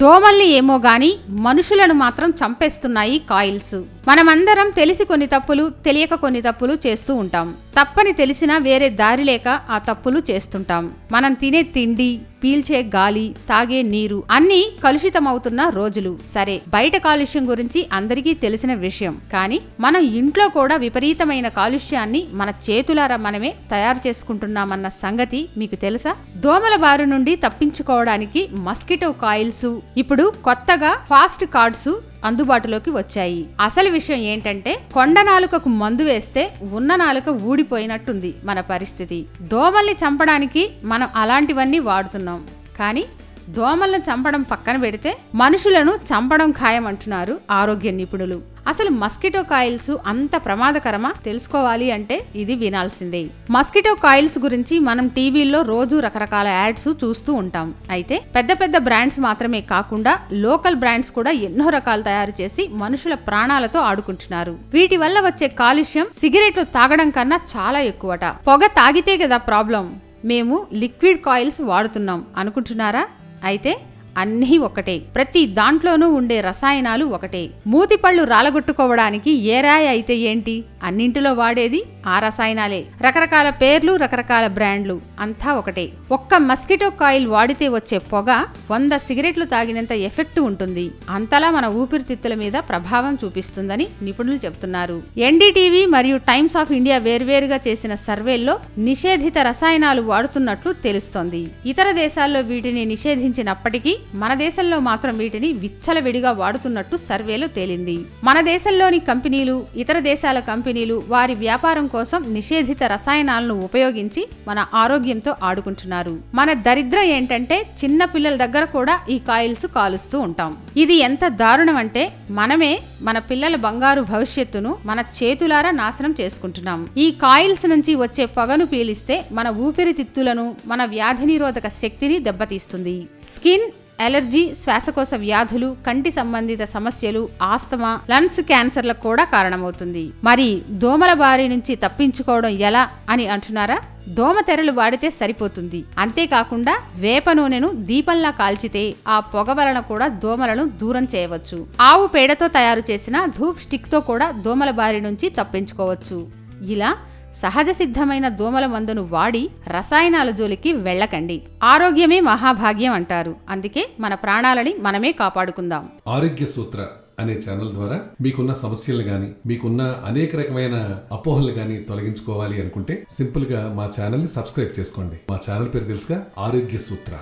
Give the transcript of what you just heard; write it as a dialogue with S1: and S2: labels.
S1: దోమల్ని ఏమో గాని మనుషులను మాత్రం చంపేస్తున్నాయి కాయిల్స్. మనమందరం తెలిసి కొన్ని తప్పులు తెలియక కొన్ని తప్పులు చేస్తూ ఉంటాం. తప్పని తెలిసినా వేరే దారి లేక ఆ తప్పులు చేస్తుంటాం. మనం తినే తిండి పీల్చే గాలి తాగే నీరు అన్నీ కలుషితమవుతున్న రోజులు. సరే బయట కాలుష్యం గురించి అందరికీ తెలిసిన విషయం. కానీ మనం ఇంట్లో కూడా విపరీతమైన కాలుష్యాన్ని మన చేతులారా మనమే తయారు చేసుకుంటున్నామన్న సంగతి మీకు తెలుసా? దోమల బారి నుండి తప్పించుకోవడానికి మస్కిటో కాయిల్స్ ఇప్పుడు కొత్తగా ఫాస్ట్ కార్డ్స్ అందుబాటులోకి వచ్చాయి. అసలు విషయం ఏంటంటే కొండ నాలుకకు మందు వేస్తే ఉన్న నాలుక ఊడిపోయినట్టుంది మన పరిస్థితి. దోమల్ని చంపడానికి మనం అలాంటివన్నీ వాడుతున్నాం. కానీ దోమలను చంపడం పక్కన పెడితే మనుషులను చంపడం ఖాయం అంటున్నారు ఆరోగ్య నిపుణులు. అసలు మస్కిటో కాయిల్స్ అంత ప్రమాదకరమా తెలుసుకోవాలి అంటే ఇది వినాల్సిందే. మస్కిటో కాయిల్స్ గురించి మనం టీవీల్లో రోజు రకరకాల యాడ్స్ చూస్తూ ఉంటాం. అయితే పెద్ద పెద్ద బ్రాండ్స్ మాత్రమే కాకుండా లోకల్ బ్రాండ్స్ కూడా ఎన్నో రకాలు తయారు చేసి మనుషుల ప్రాణాలతో ఆడుకుంటున్నారు. వీటి వల్ల వచ్చే కాలుష్యం సిగరెట్లు తాగడం కన్నా చాలా ఎక్కువట. పొగ తాగితే కదా ప్రాబ్లం. మేము లిక్విడ్ కాయిల్స్ వాడుతున్నాం అనుకుంటున్నారా? అయితే అన్నీ ఒకటే. ప్రతి దాంట్లోనూ ఉండే రసాయనాలు ఒకటే. మూతిపళ్ళు రాలగొట్టుకోవడానికి ఏ రాయి అయితే ఏంటి? అన్నింటిలో వాడేది ఆ రసాయనాలే. రకరకాల పేర్లు రకరకాల బ్రాండ్లు. అంతా ఒకటే. ఒక్క మస్కిటో కాయిల్ వాడితే వచ్చే పొగ వంద సిగరెట్లు తాగినంత ఎఫెక్ట్ ఉంటుంది. అంతలా మన ఊపిరితిత్తుల మీద ప్రభావం చూపిస్తుందని నిపుణులు చెబుతున్నారు. ఎన్డీటీవీ మరియు టైమ్స్ ఆఫ్ ఇండియా వేర్వేరుగా చేసిన సర్వేల్లో నిషేధిత రసాయనాలు వాడుతున్నట్లు తెలుస్తోంది. ఇతర దేశాల్లో వీటిని నిషేధించినప్పటికీ మన దేశంలో మాత్రం వీటిని విచ్చలవిడిగా వాడుతున్నట్టు సర్వేలో తేలింది. మన దేశంలోని కంపెనీలు ఇతర దేశాల కంపెనీలు వారి వ్యాపారం కోసం నిషేధిత రసాయనాలను ఉపయోగించి మన ఆరోగ్యంతో ఆడుకుంటున్నారు. మన దరిద్ర ఏంటంటే చిన్న పిల్లల దగ్గర కూడా ఈ కాయిల్స్ కాలుస్తూ ఉంటాం. ఇది ఎంత దారుణం అంటే మనమే మన పిల్లల బంగారు భవిష్యత్తును మన చేతులారా నాశనం చేసుకుంటున్నాం. ఈ కాయిల్స్ నుంచి వచ్చే పొగను పీలిస్తే మన ఊపిరితిత్తులను మన వ్యాధి నిరోధక శక్తిని దెబ్బతీస్తుంది. స్కిన్ ఎలర్జీ శ్వాసకోశ వ్యాధులు కంటి సంబంధిత సమస్యలు ఆస్తమా లంగ్స్ క్యాన్సర్లకు కూడా కారణమవుతుంది. మరి దోమల బారి నుంచి తప్పించుకోవడం ఎలా అని అంటున్నారా? దోమ తెరలు వాడితే సరిపోతుంది. అంతేకాకుండా వేప నూనెను దీపంలా కాల్చితే ఆ పొగ వలన కూడా దోమలను దూరం చేయవచ్చు. ఆవు పేడతో తయారు చేసిన ధూప్ స్టిక్తో కూడా దోమల బారి నుంచి తప్పించుకోవచ్చు. ఇలా సహజ సిద్ధమైన దోమల మందును వాడి రసాయనాల జోలికి వెళ్ళకండి. ఆరోగ్యమే మహాభాగ్యం అంటారు. అందుకే మన ప్రాణాలని మనమే కాపాడుకుందాం.
S2: ఆరోగ్య సూత్ర అనే ఛానల్ ద్వారా మీకున్న సమస్యలు గాని మీకున్న అనేక రకమైన అపోహలు గాని తొలగించుకోవాలి అనుకుంటే సింపుల్గా మా ఛానల్ని సబ్స్క్రైబ్ చేసుకోండి. మా ఛానల్ పేరు తెలుసుగా ఆరోగ్య సూత్ర.